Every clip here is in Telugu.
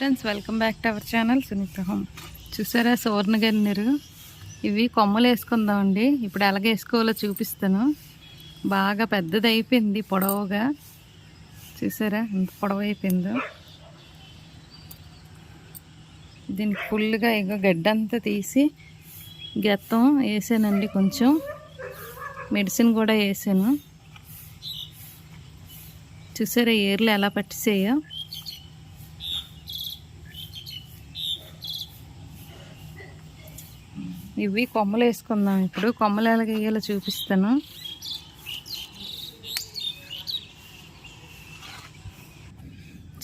Friends welcome back to our channel Sunitha home చూసారా సువర్ణ గన్నేరు ఇవి కొమ్మలు వేసుకుందామండి. ఇప్పుడు ఎలాగ వేసుకోవాలో చూపిస్తాను. బాగా పెద్దది అయిపోయింది పొడవుగా. చూసారా ఎంత పొడవు అయిపోయిందో. దీనికి ఫుల్గా ఇక గడ్డంతా తీసి గెత్తం వేసానండి కొంచెం. మెడిసిన్ కూడా వేసాను. చూసారా ఏర్లు ఎలా పట్టిసేయో. ఇవి కొమ్మలు వేసుకుందాం ఇప్పుడు. కొమ్మలు ఎలాగ వేయాలో చూపిస్తాను.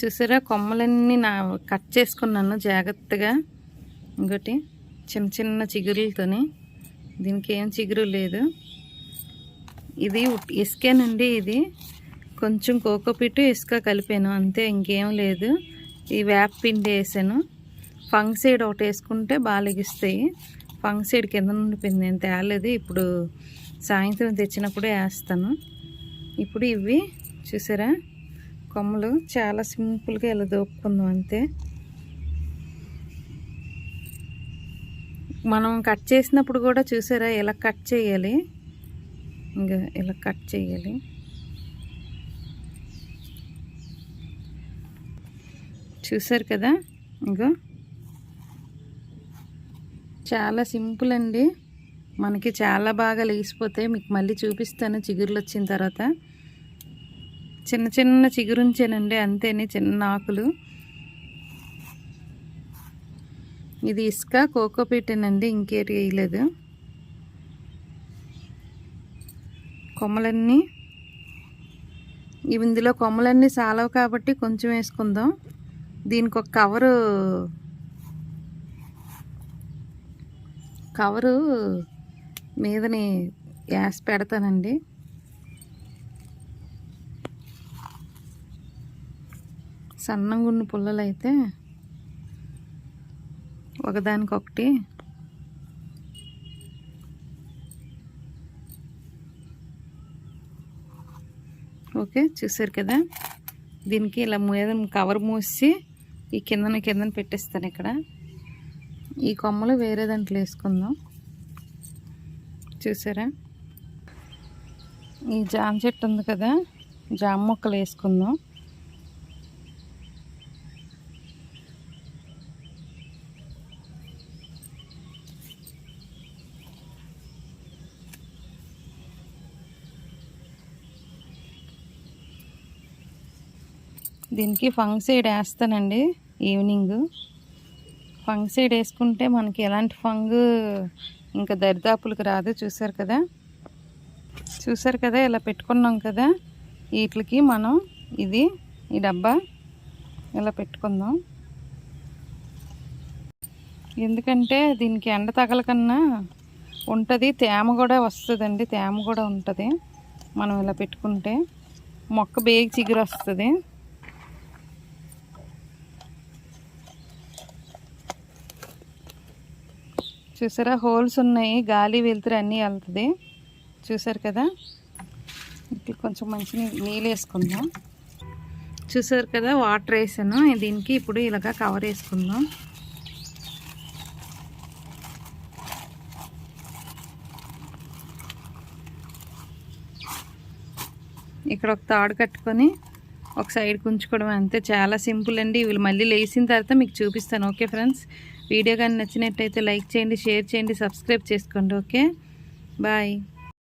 చూసారా? కొమ్మలన్నీ నా కట్ చేసుకున్నాను జాగ్రత్తగా. ఇంకోటి చిన్న చిన్న చిగురులతోని. దీనికి ఏం చిగురు లేదు. ఇది ఇసుకేనండి ఇది కొంచెం కోకోపీటు ఇసుక కలిపాను. అంతే ఇంకేం లేదు. ఈ వేప పిండి వేసాను. ఫంగ్ సైడ్ ఒకటి వేసుకుంటే బాగా లెగిస్తాయి. ఫంగ్సైడ్ కింద నుండి నేను తేలేదు. ఇప్పుడు సాయంత్రం తెచ్చినప్పుడే వేస్తాను. ఇప్పుడు ఇవి చూసారా? కొమ్మలు చాలా సింపుల్గా ఇలా దోపుకుందాం అంతే. మనం కట్ చేసినప్పుడు కూడా చూసారా? ఇలా కట్ చేయాలి. ఇంకా ఇలా కట్ చేయాలి. చూసారు కదా? ఇంకో చాలా సింపుల్ అండి. మనకి చాలా బాగా లేచిపోతాయి. మీకు మళ్ళీ చూపిస్తాను చిగురులు వచ్చిన తర్వాత. చిన్న చిన్న చిగురుంచానండి. అంతేనే చిన్న ఆకులు. ఇది ఇసుక కోకోపీటేనండి ఇంకేటి వేయలేదు. కొమ్మలన్నీ. ఇవి ఇందులో కొమ్మలన్నీ సాలవు కాబట్టి కొంచెం వేసుకుందాం. దీనికి ఒక కవరు కవరు మీదని యాస్ పెడతానండి. సన్నంగా ఉన్న పుల్లలు అయితే ఒకదానికొకటి ఓకే చూసారు కదా? దీనికి ఇలా మీద కవర్ మూసి ఈ కిందన కిందన పెట్టేస్తాను ఇక్కడ ఈ కొమ్మలు వేరే దాంట్లో వేసుకుందాం. చూసారా? ఈ జామ చెట్టు ఉంది కదా జామ మొక్కలు వేసుకుందాం. దీనికి ఫంగ్సైడ్ వేస్తానండి ఈవినింగ్. ఫంగ్సైడ్ వేసుకుంటే మనకి ఎలాంటి ఫంగ్ ఇంకా దరిదాపులకు రాదు చూసారు కదా? చూసారు కదా? ఇలా పెట్టుకున్నాం కదా? వీటికి మనం ఇది ఈ డబ్బా ఇలా పెట్టుకుందాం. ఎందుకంటే దీనికి ఎండ తగలకన్నా ఉంటుంది తేమ కూడా వస్తుందండి తేమ కూడా ఉంటుంది. మనం ఇలా పెట్టుకుంటే మొక్క బేగి చిగురు వస్తుంది. చూసారా? హోల్స్ ఉన్నాయి. గాలి వెళ్తురు అన్నీ వెళ్తుంది. చూసారు కదా? ఇట్లా కొంచెం మంచి నీళ్ళు వేసుకుందాం. చూసారు కదా? వాటర్ వేసాను. దీనికి ఇప్పుడు ఇలాగ కవర్ వేసుకుందాం. ఇక్కడ ఒక తాడు కట్టుకొని ఒక సైడ్ కుంచుకోవడం అంతే. చాలా సింపుల్ అండి. వీళ్ళు మళ్ళీ లేచిన తర్వాత మీకు చూపిస్తాను. Okay friends? వీడియో కానీ నచ్చినట్టయితే లైక్ చేయండి షేర్ చేయండి సబ్స్క్రైబ్ చేసుకోండి ఓకే? బాయ్.